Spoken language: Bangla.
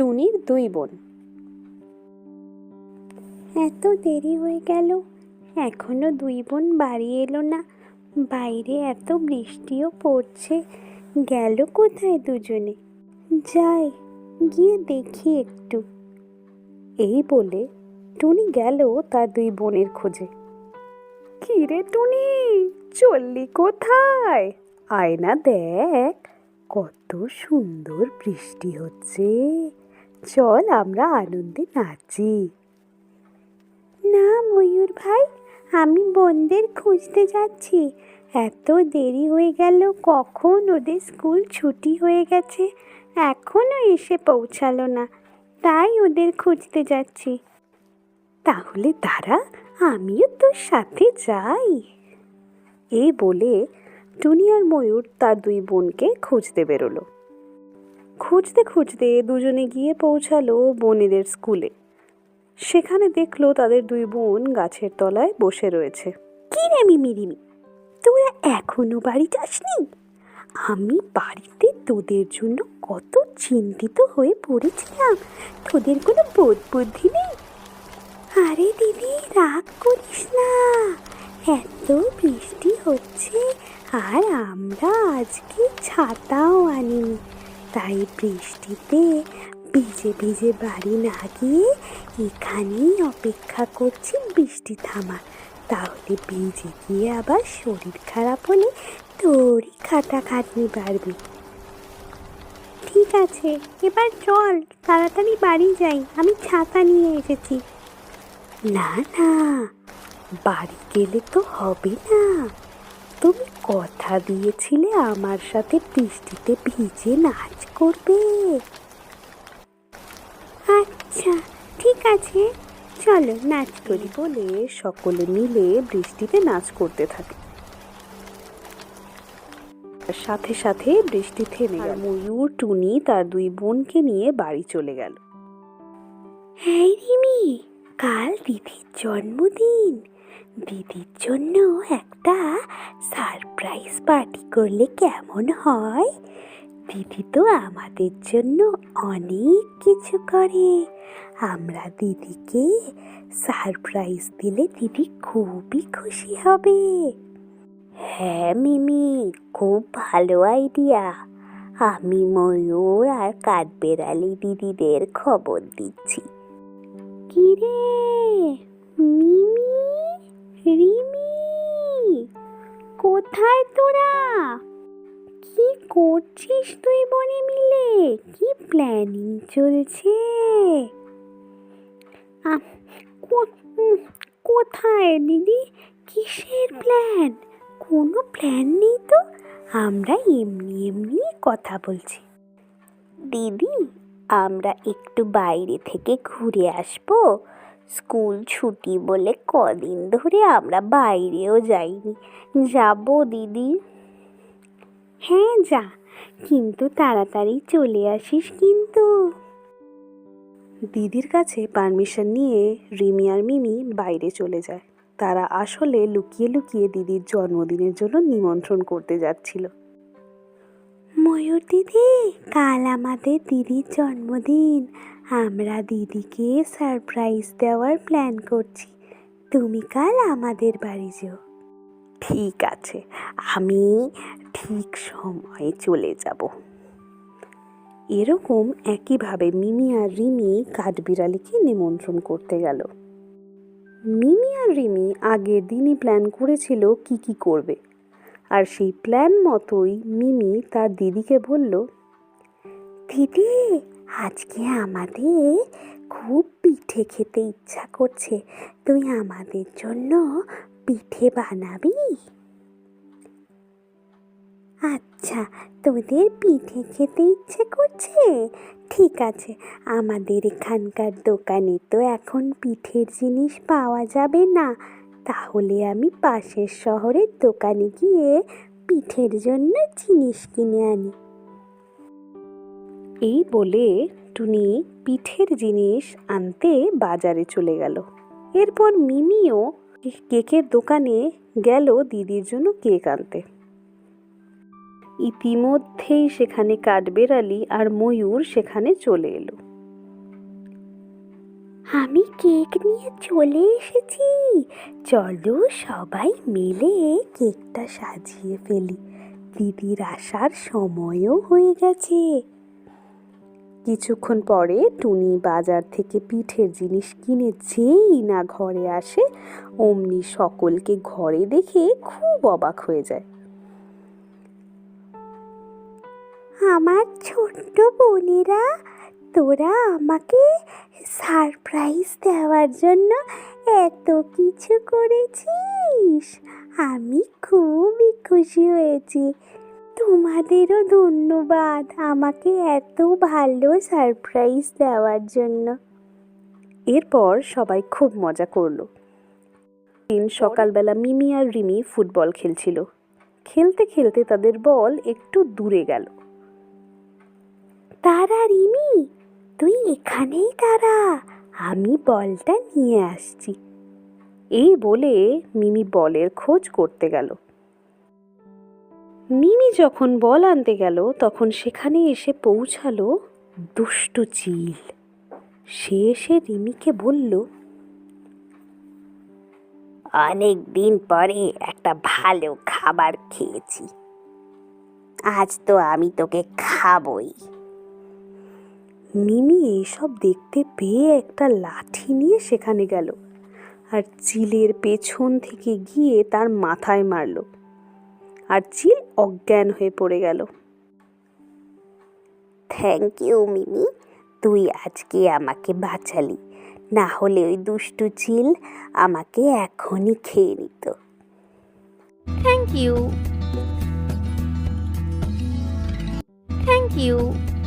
টুনির দুই বোন। এত দেরি হয়ে গেল, এখনও দুই বোন বাড়ি এলো না। বাইরে এত বৃষ্টিও পড়ছে, গেল কোথায় দুজনে? যাই, গিয়ে দেখি একটু। এই বলে টুনি গেল তার দুই বোনের খোঁজে। কিরে টুনি, চললি কোথায়? আয়না দেখ, কত সুন্দর বৃষ্টি হচ্ছে। চল আমরা আনন্দে নাচি। না ময়ূর ভাই, আমি বোনদের খুঁজতে যাচ্ছি। এত দেরি হয়ে গেল, কখন ওদের স্কুল ছুটি হয়ে গেছে? এখনও এসে পৌঁছালো না, তাই ওদের খুঁজতে যাচ্ছি। তাহলে দাঁড়া, আমিও তোর সাথে যাই। এই বলে টুনি আর ময়ূর তার দুই বোনকে খুঁজতে বেরোলো। খুঁজতে খুঁজতে দুজনে গিয়ে পৌঁছালো বোনেদের স্কুলে। সেখানে দেখল তাদের দুই বোন গাছের তলায় বসে রয়েছে। কি রে মিমিরিমি তোরা এখনও বাড়ি যাসনি আমি বাড়িতে তোদের জন্য কত চিন্তিত হয়ে পড়েছিলাম। তোদের কোনো বোধ বুদ্ধি নেই? আরে দিদি, রাগ করিস না। এত বৃষ্টি হচ্ছে, আর আমরা আজকে ছাতাও আনিনি। তাই বৃষ্টিতে ভিজে ভিজে বাড়ি না গিয়ে এখানেই অপেক্ষা করছি বৃষ্টি থামার তাহলে ভিজে গিয়ে আবার শরীর খারাপ হলে তোরই খাটা খাটনি বাড়বে। ঠিক আছে, এবার চল, তাড়াতাড়ি বাড়ি যাই, আমি ছাতা নিয়ে এসেছি। না না, বাড়ি গেলে তো হবে না। তুমি কথা দিয়েছিলে আমার সাথে বৃষ্টিতে ভিজে নাচ করবে। আচ্ছা ঠিক আছে। চলো নাচ করি। বলে সকলে মিলে বৃষ্টিতে নাচ করতে থাকে। সাথে সাথে বৃষ্টি থেমে গেল। ময়ূর টুনি তার দুই বোনকে নিয়ে বাড়ি চলে গেল। হ্যাঁ রিমি কাল দিদির জন্মদিন। দিদির জন্য একটা সারপ্রাইজ পার্টি করলে কেমন হয়? দিদি তো আমাদের জন্য অনেক কিছু করে। আমরা দিদিকে সারপ্রাইজ দিলে দিদি খুবই খুশি হবে। হ্যাঁ মিমি, খুব ভালো আইডিয়া আমি ময়ূর আর কাঠবেড়ালি দিদিদের খবর দিচ্ছি। কিরে, মিমি? কোথায় তোরা? কি করছিস তুই বনে মিলে? কি প্ল্যানিং চলছে? কোথায় দিদি? কিসের প্ল্যান কোনো প্ল্যান নেই তো? আমরা এমনি এমনি কথা বলছি। দিদি, আমরা একটু বাইরে থেকে ঘুরে আসব। স্কুল ছুটি বলে কদিন ধরে আমরা বাইরেও যাইনি। যাব দিদি। হ্যাঁ যা। কিন্তু তাড়াতাড়ি চলে আসিস কিন্তু। দিদির কাছে পারমিশন নিয়ে রিমি আর মিমি বাইরে চলে যায়। তারা আসলে লুকিয়ে লুকিয়ে দিদির জন্মদিনের জন্য নিমন্ত্রণ করতে যাচ্ছিল। ময়ূর দিদি কাল আমাদের দিদির জন্মদিন। আমরা দিদিকে সারপ্রাইজ দেওয়ার প্ল্যান করছি। তুমি কাল আমাদের বাড়ি যেও। ঠিক আছে, আমি ঠিক সময়ে চলে যাব। এরকম একইভাবে মিমি আর রিমি কাঠবিড়ালিকে নিমন্ত্রণ করতে গেল। মিমি আর রিমি আগের দিনই প্ল্যান করেছিল কি কি করবে। আর সেই প্ল্যান মতোই মিমি তার দিদিকে বলল, দিদি আজকে আমাদের খুব পিঠে খেতে ইচ্ছা করছে। তুই আমাদের জন্য পিঠে বানাবি? আচ্ছা তোদের পিঠে খেতে ইচ্ছে করছে? ঠিক আছে, আমাদের এখানকার দোকানে তো এখন পিঠের জিনিস পাওয়া যাবে না। তাহলে আমি পাশের শহরের দোকানে গিয়ে পিঠের জন্য জিনিস কিনে আনি। এই বলে টুনি পিঠের জিনিস আনতে বাজারে চলে গেল। এরপর মিমিও কেকের দোকানে গেল দিদির জন্য কেক আনতে। ইতিমধ্যেই সেখানে কাঠবেড়ালি আর ময়ূর সেখানে চলে এলো। আমি কেক নিয়ে চলে এসেছি। চলো সবাই মিলে কেকটা সাজিয়ে ফেলি। দিদির আসার সময়ও হয়ে গেছে। কিছুক্ষণ পরে টুনি বাজার থেকে পিঠের জিনিস কিনে যেই না ঘরে আসে, অমনি সকলকে ঘরে দেখে খুব অবাক হয়ে যায়। আমার ছোট্ট বোনেরা, তোরা আমাকে সারপ্রাইজ দেওয়ার জন্য এত কিছু করেছিস। আমি খুবই খুশি হয়েছি। তোমাদেরও ধন্যবাদ আমাকে এত ভালো সারপ্রাইজ দেওয়ার জন্য। এরপর সবাই খুব মজা করল। দিন সকালবেলা মিমি আর রিমি ফুটবল খেলছিল। খেলতে খেলতে তাদের বল একটু দূরে গেল। তারা রিমি তুই এখানেই তারা আমি বলটা নিয়ে আসছি। এই বলে মিমি বলের খোঁজ করতে গেল। মিমি যখন বল আনতে গেল তখন সেখানে এসে পৌঁছালো দুষ্টু চিল। সে এসে রিমিকে বলল অনেক দিন পরে একটা ভালো খাবার খেয়েছি। আজ তো আমি তোকে খাবই। মিমি এইসব দেখতে পেয়ে একটা লাঠি নিয়ে সেখানে গেল আর চিলের পেছন থেকে গিয়ে তার মাথায় মারল। আর চিল অজ্ঞান হয়ে পড়ে গেল। Thank you Mimi. তুই আজকে আমাকে বাঁচালি। না হলে ওই দুষ্টু চিল আমাকে এখনই খেয়ে নিত। Thank you thank you.